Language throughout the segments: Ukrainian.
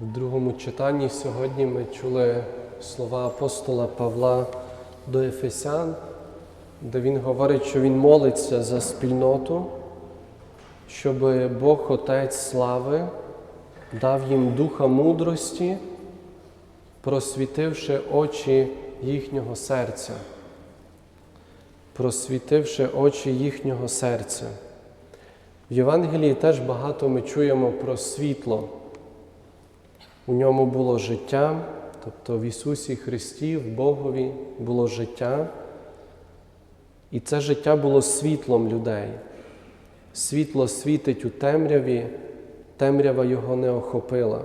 В другому читанні сьогодні ми чули слова апостола Павла до Ефесян, де він говорить, що він молиться за спільноту, щоб Бог Отець слави дав їм духа мудрості, просвітивши очі їхнього серця, просвітивши очі їхнього серця. В Євангелії теж багато ми чуємо про світло. У ньому було життя, тобто в Ісусі Христі, в Богові було життя. І це життя було світлом людей. Світло світить у темряві, темрява його не охопила.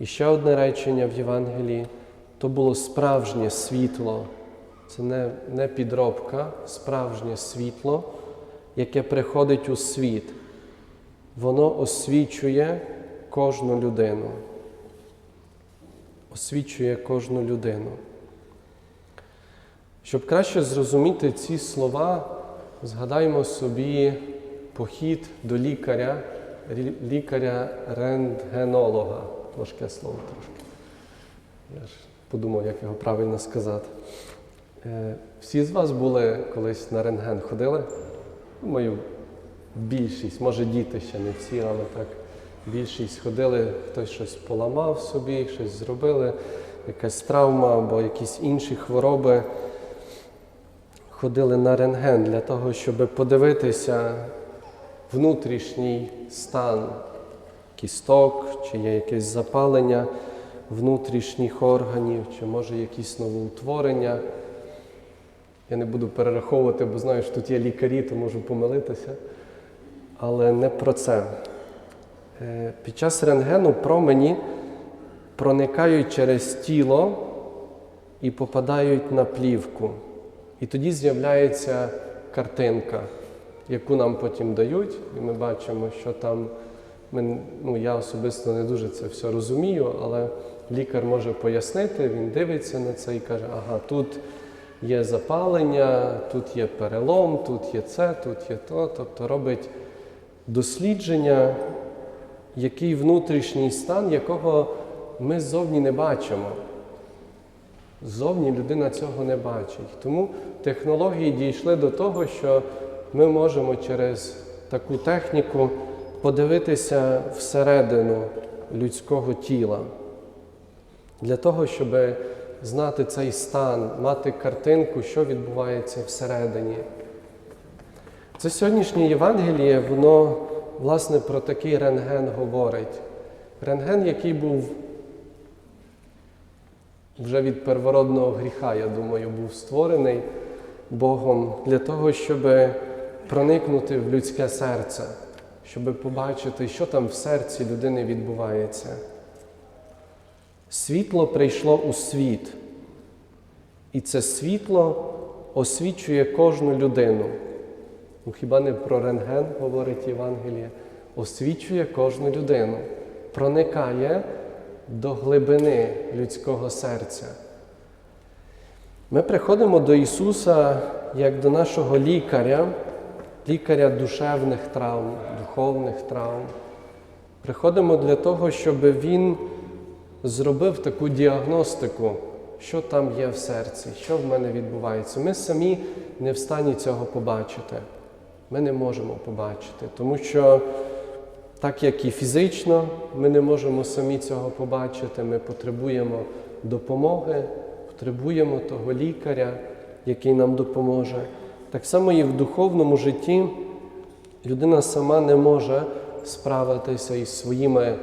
І ще одне речення в Євангелії то було справжнє світло. Це не, не підробка, справжнє світло, яке приходить у світ. Воно освічує кожну людину. Освічує кожну людину. Щоб краще зрозуміти ці слова, згадаймо собі похід до лікаря, лікаря-рентгенолога. Важке слово трошки. Я ж подумав, як його правильно сказати. Е, Всі з вас були колись на рентген ходили? Думаю, більшість, може діти ще не всі, але так. Більшість ходили, хтось щось поламав собі, щось зробили, якась травма або якісь інші хвороби. Ходили на рентген для того, щоб подивитися внутрішній стан кісток, чи є якесь запалення внутрішніх органів, чи може якісь новоутворення. Я не буду перераховувати, бо знаю, що тут є лікарі, то можу помилитися. Але не про це. Е, Під час рентгену промені проникають через тіло і попадають на плівку. І тоді з'являється картинка, яку нам потім дають, і ми бачимо, що там. Ми, ну, Я особисто не дуже це все розумію, але лікар може пояснити, він дивиться на це і каже, ага, тут є запалення, тут є перелом, тут є це, тут є то. Тобто робить дослідження, який внутрішній стан, якого ми ззовні не бачимо. Ззовні людина цього не бачить. Тому технології дійшли до того, що ми можемо через таку техніку подивитися всередину людського тіла. Для того, щоб знати цей стан, мати картинку, що відбувається всередині. Це сьогоднішнє Євангеліє, воно, власне, про такий рентген говорить. Рентген, який був вже від первородного гріха, я думаю, був створений Богом для того, щоб проникнути в людське серце, щоб побачити, що там в серці людини відбувається. Світло прийшло у світ, і це світло освічує кожну людину. Ну, Хіба не про рентген говорить Євангеліє? Освічує кожну людину, проникає до глибини людського серця. Ми приходимо до Ісуса як до нашого лікаря, лікаря душевних травм, духовних травм. Приходимо для того, щоб Він зробив таку діагностику, що там є в серці, що в мене відбувається. Ми самі не в стані цього побачити. Ми не можемо побачити, тому що так як і фізично, ми не можемо самі цього побачити, ми потребуємо допомоги, потребуємо того лікаря, який нам допоможе. Так само і в духовному житті людина сама не може справитися із своїми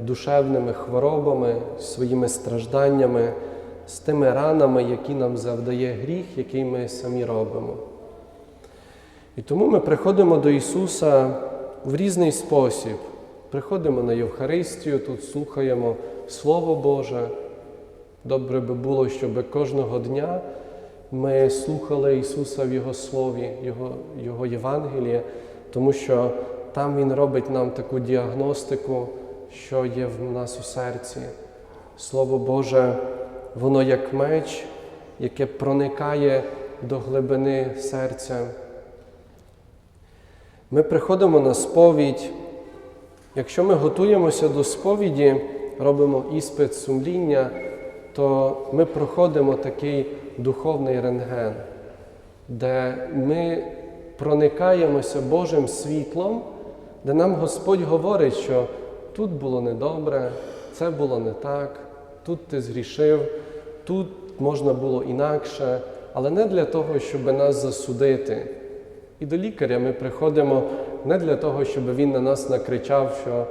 душевними хворобами, своїми стражданнями, з тими ранами, які нам завдає гріх, який ми самі робимо. І тому ми приходимо до Ісуса в різний спосіб. Приходимо на Євхаристію, тут слухаємо Слово Боже. Добре би було, щоб кожного дня ми слухали Ісуса в Його Слові, Його, Його Євангеліє, тому що там Він робить нам таку діагностику, що є в нас у серці. Слово Боже, воно як меч, яке проникає до глибини серця. Ми приходимо на сповідь Якщо ми готуємося до сповіді, робимо іспит сумління, то ми проходимо такий духовний рентген, де ми проникаємося Божим світлом, де нам Господь говорить, що тут було недобре, це було не так, тут ти згрішив, тут можна було інакше, але не для того, щоб нас засудити. І до лікаря ми приходимо не для того, щоб він на нас накричав, що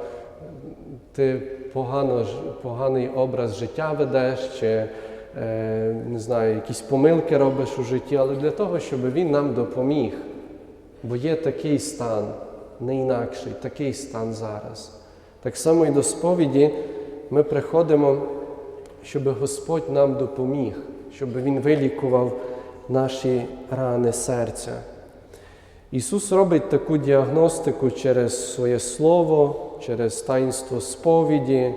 ти погано, поганий образ життя ведеш, чи е, не знаю, якісь помилки робиш у житті, але для того, щоб він нам допоміг. Бо є такий стан, не інакший, такий стан зараз. Так само і до сповіді ми приходимо, щоб Господь нам допоміг, щоб Він вилікував наші рани серця. Ісус робить таку діагностику через своє Слово, через таїнство сповіді,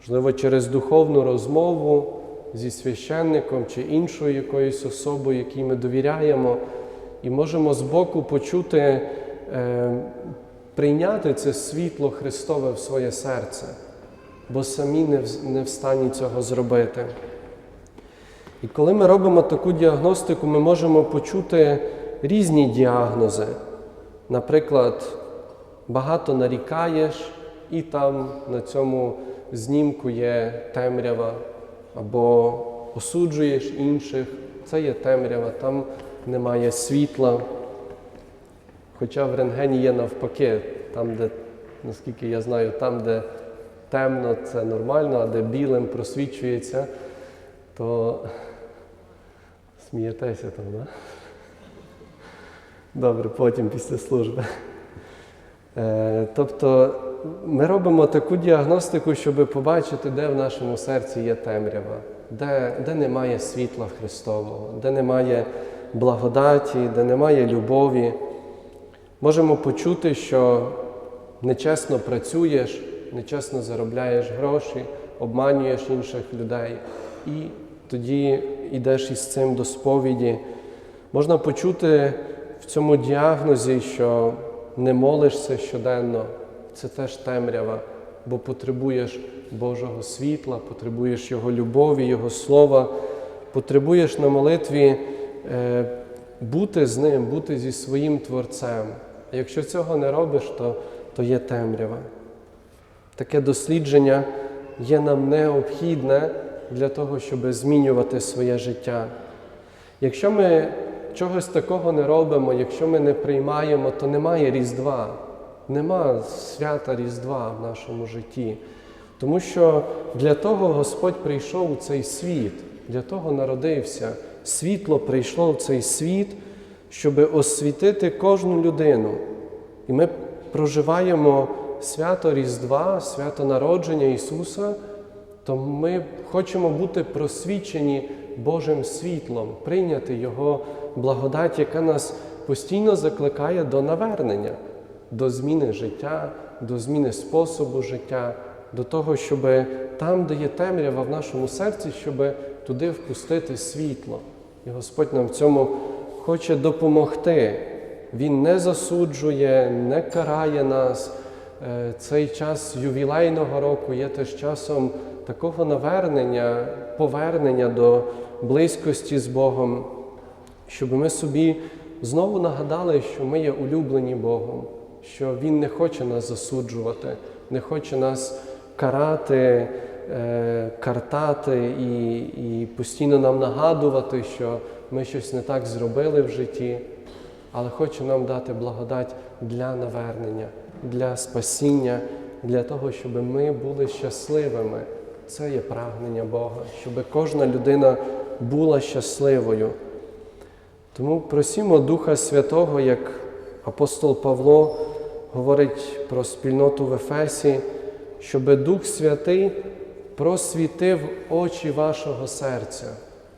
можливо, через духовну розмову зі священником чи іншою якоюсь особою, якій ми довіряємо, і можемо збоку почути, е, прийняти це світло Христове в своє серце, бо самі не в, стані цього зробити. І коли ми робимо таку діагностику, ми можемо почути різні діагнози. Наприклад, багато нарікаєш, і там на цьому знімку є темрява, або осуджуєш інших, це є темрява, там немає світла. Хоча в рентгені є навпаки, там, де, наскільки я знаю, там, де темно, це нормально, а де білим просвічується, то смієтеся там, да? Добре, потім після служби. Е, тобто ми робимо таку діагностику, щоб побачити, де в нашому серці є темрява, де, де немає світла Христового, де немає благодаті, де немає любові. Можемо почути, що нечесно працюєш, нечесно заробляєш гроші, обманюєш інших людей, і тоді йдеш із цим до сповіді. Можна почути в цьому діагнозі, що не молишся щоденно, це теж темрява, бо потребуєш Божого світла, потребуєш Його любові, Його слова, потребуєш на молитві е, бути з ним, бути зі своїм Творцем. Якщо цього не робиш, то, то є темрява. Таке дослідження є нам необхідне для того, щоб змінювати своє життя. Якщо ми чогось такого не робимо, якщо ми не приймаємо, то немає Різдва, нема свята Різдва в нашому житті. Тому що для того Господь прийшов у цей світ, для того народився. Світло прийшло в цей світ, щоб освітити кожну людину. І ми проживаємо свято Різдва, свято народження Ісуса, то ми хочемо бути просвічені Божим світлом, прийняти Його благодать, яка нас постійно закликає до навернення, до зміни життя, до зміни способу життя, до того, щоб там, де є темрява в нашому серці, щоб туди впустити світло. І Господь нам в цьому хоче допомогти. Він не засуджує, не карає нас. Е, Цей час ювілейного року є теж часом такого навернення, повернення до близькості з Богом, щоб ми собі знову нагадали, що ми є улюблені Богом, що Він не хоче нас засуджувати, не хоче нас карати, е, картати і, і постійно нам нагадувати, що ми щось не так зробили в житті, але хоче нам дати благодать для навернення, для спасіння, для того, щоб ми були щасливими. Це є прагнення Бога, щоб кожна людина була щасливою. Тому просімо Духа Святого, як апостол Павло говорить про спільноту в Ефесі, щоб Дух Святий просвітив очі вашого серця,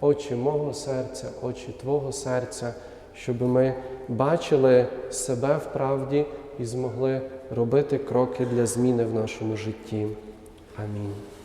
очі мого серця, очі Твого серця, щоб ми бачили себе в правді і змогли робити кроки для зміни в нашому житті. Амінь.